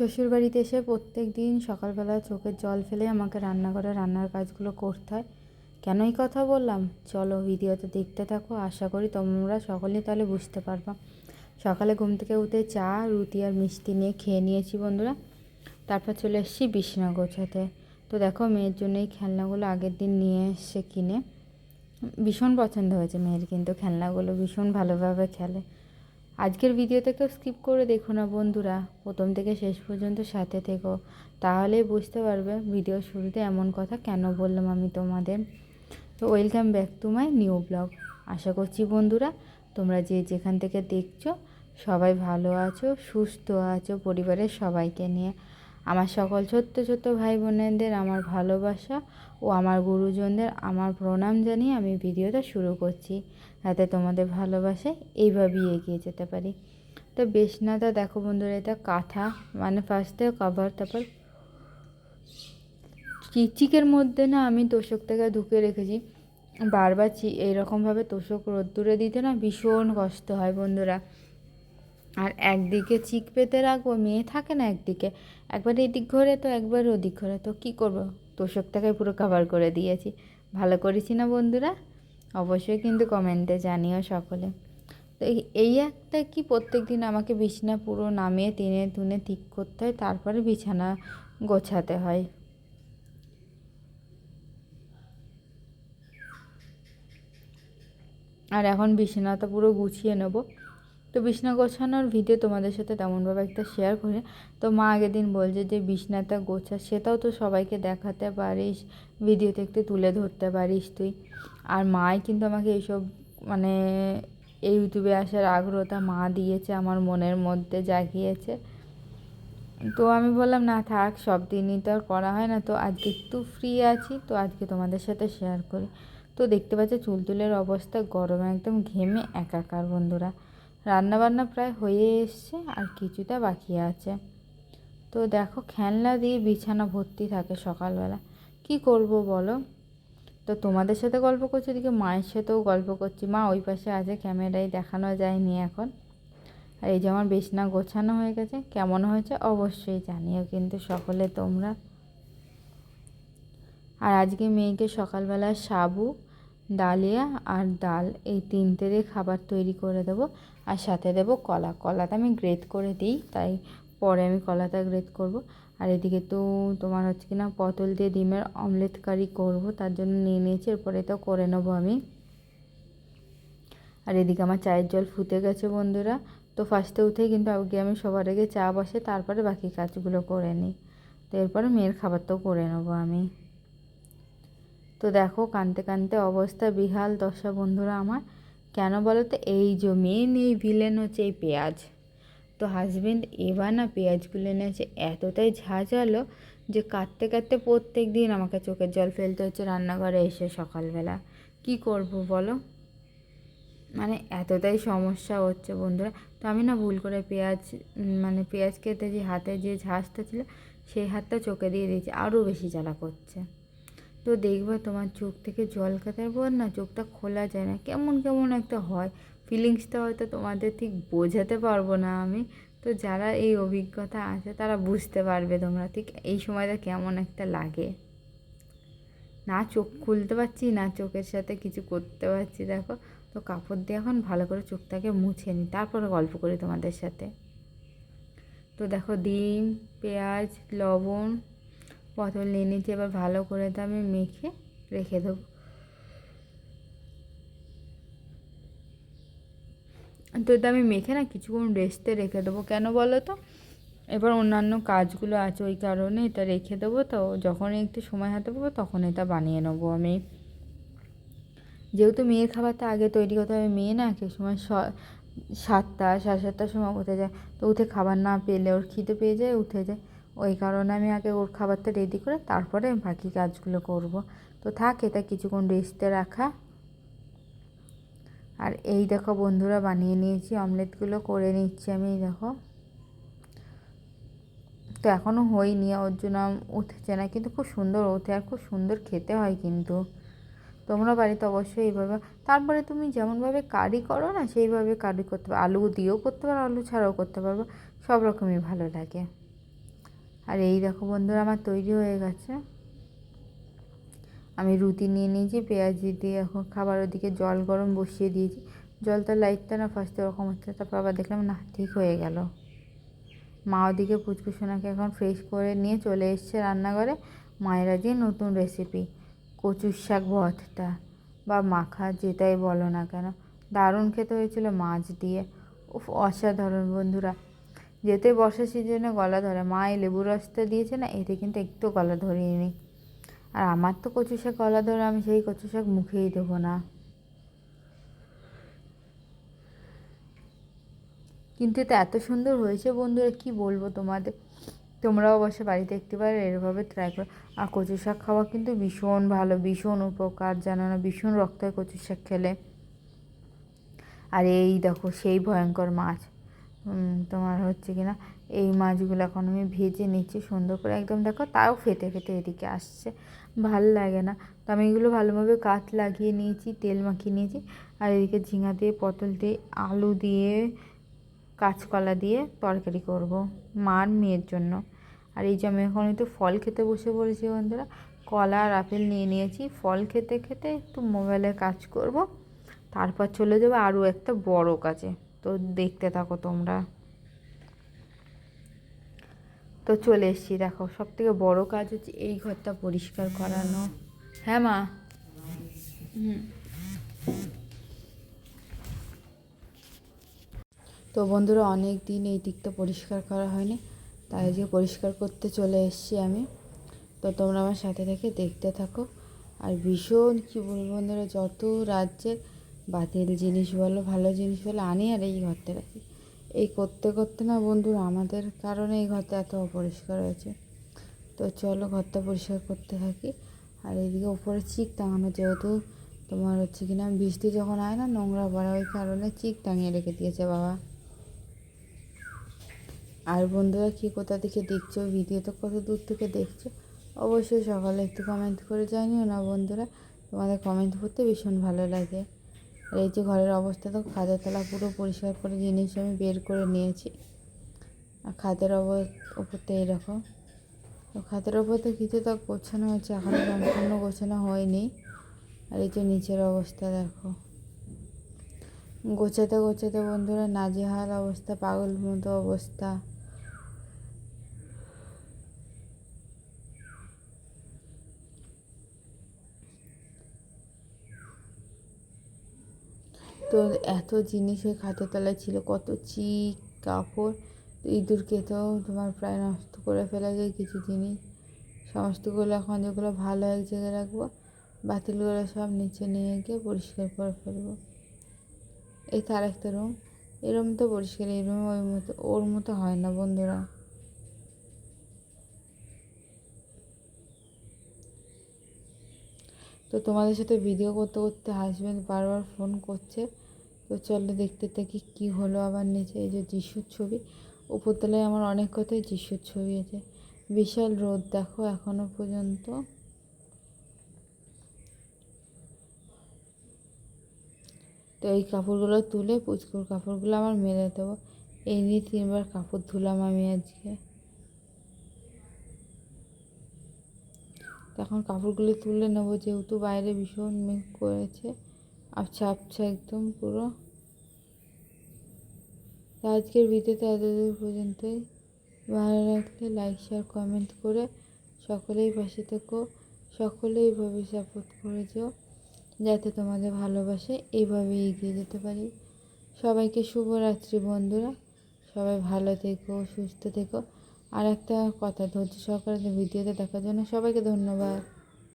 শ্বশুরবাড়িতে এসে প্রত্যেক দিন সকালবেলা চোখের জল ফেলে আমাকে রান্না করে, রান্নার কাজগুলো করতে হয়। কেনই কথা বললাম? চলো ভিডিওতে দেখতে থাকো, আশা করি তোমরা সকলেই তাহলে বুঝতে পারবা। সকালে ঘুম থেকে উঠে চা, রুটি আর মিষ্টি নিয়ে খেয়ে নিয়েছি বন্ধুরা। তারপর চলে এসেছি বিছনা গোছাতে তো দেখো মেয়ের জন্য এই খেলনাগুলো আগের দিন নিয়ে এসে কিনে। ভীষণ পছন্দ হয়েছে মেয়ের কিন্তু খেলনাগুলো, ভীষণ ভালোভাবে খেলে। আজকের ভিডিওতে স্কিপ করে দেখো না বন্ধুরা। প্রথম থেকে শেষ পর্যন্ত সাথে থেকো। তাহলেই বুঝতে পারবে ভিডিও শুরুতে এমন কথা কেন বললাম আমি তোমাদের। তো welcome back to my new blog আশা করছি বন্ধুরা, তোমরা যে যেখান থেকে দেখছ, সবাই ভালো আছো, সুস্থ আছো পরিবারের সবাইকে নিয়ে। আমার সকল ছোট্ট ছোট্ট ভাই বোনেদের আমার ভালোবাসা ও আমার গুরুজনদের আমার প্রণাম জানিয়ে আমি ভিডিওটা শুরু করছি, যাতে তোমাদের ভালোবাসায় এইভাবেই এগিয়ে যেতে পারি। তো বেশনাটা দেখো বন্ধুরা, এটা কাঁথা মানে ফার্স্টে কভার তারপর চিচিকের মধ্যে না আমি তোষক থেকে ঢুকে রেখেছি। বারবার চি এইরকমভাবে তোষক রোদ্দুরে দিতে না ভীষণ কষ্ট হয় বন্ধুরা। আর একদিকে চিক পেতে রাখব, মেয়ে থাকে না একদিকে। একবার এদিক ঘরে তো, একবার ওদিক ঘরে। তো কী করব? তোষকটাকে পুরো কভার করে দিয়েছি। ভালো করেছি না বন্ধুরা? অবশ্যই কিন্তু কমেন্টে জানিও সকলে। তো এই একটা কি প্রত্যেক দিন আমাকে বিছানা পুরো নামিয়ে, টেনে তুনে ঠিক করতে হয়, তারপরে বিছানা গোছাতে হয়। আর এখন বিছানাটা পুরো গুছিয়ে নেব। তো বিছনা গোছানোর ভিডিও তোমাদের সাথে তেমনভাবে একটা শেয়ার করে। তো মা আগের দিন বলছে যে বিছনাটা গোছা, সেটাও তো সবাইকে দেখাতে পারিস ভিডিওতে একটু তুলে ধরতে পারিস তুই। আর মাই কিন্তু আমাকে এইসব মানে এই ইউটিউবে আসার আগ্রহটা মা দিয়েছে, আমার মনের মধ্যে জাগিয়েছে। তো আমি বললাম, না থাক, সব দিনই তো আর করা হয় না, তো আজকে একটু ফ্রি আছি, তো আজকে তোমাদের সাথে শেয়ার করি। তো দেখতে পাচ্ছ চুলতুলের অবস্থা গরমে একদম ঘেমে একাকার বন্ধুরা। রান্নাবান্না প্রায় হয়ে এসছে আর কিছুটা বাকি আছে। তো দেখো, খেলনা দিয়ে বিছানা ভর্তি থাকে সকালবেলা। কি করব বলো? তো তোমাদের সাথে গল্প করছি এদিকে মায়ের সাথেও গল্প করছি। মা ওই পাশে আছে, ক্যামেরায় দেখানো যায়নি এখন। আর এই যে আমার বিছনা গোছানো হয়ে গেছে, কেমন হয়েছে অবশ্যই জানিও কিন্তু সকলে তোমরা। আর আজকে মেয়েকে সকালবেলা সাবু ডালিয়া আর ডাল এই তিনটে দিয়ে খাবার তৈরি করে দেবো। আর সাথে দেবো কলা। কলাটা আমি গ্রেট করে দিই, তাই পরে আমি কলাটা গ্রেট করব। আর এদিকে তো তোমার হচ্ছে কি না, পটল দিয়ে ডিমের অমলেট কারি করব, তার জন্য নিয়ে নিয়েছি, এরপরে তো করে নেব আমি। আর এদিকে আমার চায়ের জল ফুটে গেছে বন্ধুরা। তো ফার্স্টে উঠেই কিন্তু আগে আমি সবার আগে চা বসে, তারপরে বাকি কাজগুলো করে নিই। তো এরপরে মেয়ের খাবার তো করে নেব আমি। তো দেখো কানতে কানতে অবস্থা বিহাল। দশা বন্ধুরা আমার, কেন বলো তো এই যে মেন এই ভিলেন হচ্ছে এই পেঁয়াজ। তো হাজবেন্ড এবার না পেঁয়াজগুলো এনেছে এতটাই ঝাঁঝালো যে কাটতে কাটতে প্রত্যেক দিন আমাকে চোখের জল ফেলতে হচ্ছে রান্নাঘরে এসে সকালবেলা। কি করব বলো? মানে এতটাই সমস্যা হচ্ছে বন্ধুরা। তো আমি না ভুল করে পেঁয়াজ মানে পেঁয়াজ কেটে যে হাতে যে ঝাঁজটা ছিল, সেই হাতটা চোখে দিয়ে দিয়েছি। আরও বেশি জ্বালা করছে। তো দেখবে তোমার চোখ থেকে জল কাটার পর না চোখটা খোলা যায় না। কেমন কেমন একটা হয়। ফিলিংসটা হয়তো তোমাদের ঠিক বোঝাতে পারব না আমি। তো যারা এই অভিজ্ঞতা আছে, তারা বুঝতে পারবে তোমরা ঠিক এই সময়টা কেমন একটা লাগে। না চোখ খুলতে পারছি, না চোখের সাথে কিছু করতে পারছি, দেখো। তো কাপড় দিয়ে এখন ভালো করে চোখটাকে মুছে নিই, তারপরে গল্প করি তোমাদের সাথে। তো দেখো, ডিম, পেঁয়াজ, লবণ পটল নিয়ে নিচ্ছি এবার ভালো করে তো আমি মেখে রেখে দেবো। তো এটা আমি মেখে না কিছুক্ষণ রেস্টে রেখে দেবো। কেন বলো তো? এবার অন্যান্য কাজগুলো আছে, ওই কারণে এটা রেখে দেবো তো। যখন একটু সময় হাতে পাবো তখন এটা বানিয়ে নেব আমি। যেহেতু মেয়ের খাবারটা আগে তৈরি করতে হবে, মেয়ে না এক সময় সাতটা, সাড়ে সাতটার সময় উঠে যায়। তো উঠে খাবার না পেলে ওর খিদে পেয়ে যায়, উঠে যায়। ওই কারণে আমি আগে ওর খাবারটা রেডি করে তারপরে আমি বাকি কাজগুলো করব। তো থাক, এটা কিছুক্ষণ রেস্টে রাখা। আর এই দেখো বন্ধুরা, বানিয়ে নিয়েছি অমলেটগুলো করে নিচ্ছি আমি দেখো। তো এখনও হয়নি, ওর জন্য উঠেছে না, কিন্তু খুব সুন্দর ওঠে আর খুব সুন্দর খেতে হয় কিন্তু। তোমরা বাড়িতে অবশ্যই এইভাবে, তারপরে তুমি যেমনভাবে কারি করো না, সেইভাবে কারি করতে পারো। আলু দিয়েও করতে পারো, আলু ছাড়াও করতে পারব সব রকমই ভালো লাগে। আর এই দেখো বন্ধুরা, আমার তৈরি হয়ে গেছে। আমি রুটি নিয়ে নিয়েছি, পেঁয়াজি দিয়ে এখন খাবার ওদিকে জল গরম বসিয়ে দিয়েছি। জলটা লাইটটা না ফার্স্টে ওরকম হচ্ছে, তারপর আবার দেখলাম না, ঠিক হয়ে গেল। মা ওদিকে পুচকুসোনাকে এখন ফ্রেশ করে নিয়ে চলে এসছে রান্নাঘরে। মায়ের আজকে নতুন রেসিপি কচুর শাক ভর্তা বা মাখা যেটাই বলো না কেন, দারুণ খেতে হয়েছিল মাছ দিয়ে। উফ, অসাধারণ বন্ধুরা। যেতে বর্ষা সিজনে গলা ধরে। মা এই লেবু রসটা দিয়েছে না, এতে কিন্তু একটু গলা ধরিয়ে নি আর আমার তো কচু শাক গলা ধরে, আমি সেই কচু শাক মুখেই দেবো না। কিন্তু এটা এত সুন্দর হয়েছে বন্ধুরা, কি বলব তোমাদের? তোমরাও অবশ্যই বাড়িতে বার এরভাবে ট্রাই করো। আর কচু শাক খাওয়া কিন্তু ভীষণ ভালো, ভীষণ উপকার, জানো না? ভীষণ রক্ত হয় কচু শাক খেলে। আর এই দেখো, সেই ভয়ঙ্কর মাছ। তোমার হচ্ছে কি না এই মাছগুলো এখন আমি ভেজে নিচ্ছি সুন্দর করে। একদম দেখো তাও ফেটে ফেটে এদিকে আসছে। ভালো লাগে না। তো আমি এগুলো ভালোভাবে কাঠ লাগিয়ে নিয়েছি, তেল মাখিয়ে নিয়েছি। আর এদিকে ঝিঙা দিয়ে, পটল দিয়ে, আলু দিয়ে, কাঁচকলা দিয়ে তরকারি করব, মার মেয়ের জন্য। আর এই যে আমি এখন একটু ফল খেতে বসে পড়েছি বন্ধুরা, কলা আর আপেল নিয়ে নিয়েছি। ফল খেতে খেতে একটু মোবাইলে কাজ করব, তারপর চলে যাব আরও একটা বড় কাজে। তো দেখতে থাকো তোমরা। তো চলে এসছি, দেখো সব থেকে বড়ো কাজ হচ্ছে এই ঘরটা পরিষ্কার করানো। হ্যাঁ মা? হুম। তো বন্ধুরা অনেক দিন এই দিকটা পরিষ্কার করা হয়নি, তাই যে পরিষ্কার করতে চলে এসেছি আমি। তো তোমরা আমার সাথে থেকে দেখতে থাকো। আর ভীষণ কী বলব বন্ধুরা, যত রাজ্যের বাতিল জিনিস বলো, ভালো জিনিস বলো, আনি আর এই ঘরটা রাখি। এই করতে করতে না বন্ধুরা, আমাদের কারণে এই ঘরটা এত অপরিষ্কার হয়েছে। তো চলো ঘরটা পরিষ্কার করতে থাকি। আর এইদিকে উপরে চিক টাঙানো, যেহেতু তোমার হচ্ছে কিনা বৃষ্টি যখন হয় না, নোংরা পড়া, ওই কারণে চিক টাঙিয়ে রেখে দিয়েছে বাবা। আর বন্ধুরা, কী কোথা থেকে দেখছ? ভিডিও তো কত দূর থেকে দেখছ? অবশ্যই সকালে একটু কমেন্ট করে জানিও না বন্ধুরা। তোমাদের কমেন্ট করতে ভীষণ ভালো লাগে। এই যে ঘরের অবস্থা তো খাদের তলা পুরো পরিষ্কার করে জিনিস আমি বের করে নিয়েছি। আর খাদের ওপরতে এরকম তো খাদের ওপর তো কিছু তো গোছানো হয়েছে এখনও সম্পূর্ণ গোছানো হয়নি। আর এই যে নিচের অবস্থা দেখো। গোছাতে গোছাতে বন্ধুরা নাজেহাল অবস্থা, পাগল মতো অবস্থা। তো এত জিনিস ওই খাতের তলায় ছিল, কত চিক কাপড় খেতেও তোমার প্রায় নষ্ট করে ফেলা যায় কিছু জিনিস। সমস্তগুলো এখন যেগুলো ভালো এক জায়গায় রাখব, বাতিলগুলো সব নিচে নিয়ে গিয়ে পরিষ্কার করে ফেলব। এই তার একটা রুম এই রুম তো পরিষ্কার, এই রুম ওই মতো, ওর মতো হয় না বন্ধুরা। তো তোমাদের সাথে ভিডিও করতে করতে হাজব্যান্ড বারবার ফোন করছে। তো চলো দেখতে থাকি কি হলো আবার নিচে এই যে যিশুর ছবি। উপরতলায় আমার অনেক কথাই যিশুর ছবি আছে। বিশাল রোদ দেখো এখনও পর্যন্ত। তো এই কাপড়গুলো তুলে পুচকুর কাপড়গুলো আমার মেলে দেবো। এই নিয়ে তিনবার কাপড় ধুলাম আমি আজকে। তখন কাপড়গুলো তুলে নেব, যেহেতু বাইরে ভীষণ মেঘ করেছে। আবছা আবছা একদম পুরো। আজকের ভিডিওতে এতদূর পর্যন্তই। ভালো লাগলে লাইক শেয়ার কমেন্ট করে সকলেই পাশে থেকো। সকলেই এইভাবে সাপোর্ট করে যাতে তোমাদের ভালোবাসে এইভাবে এগিয়ে যেতে পারি। সবাইকে শুভরাত্রি বন্ধুরা। সবাই ভালো থেকো, সুস্থ থেকো। আর একটা কথা, ধৈর্য সহকারে ভিডিওতে দেখার জন্য সবাইকে ধন্যবাদ।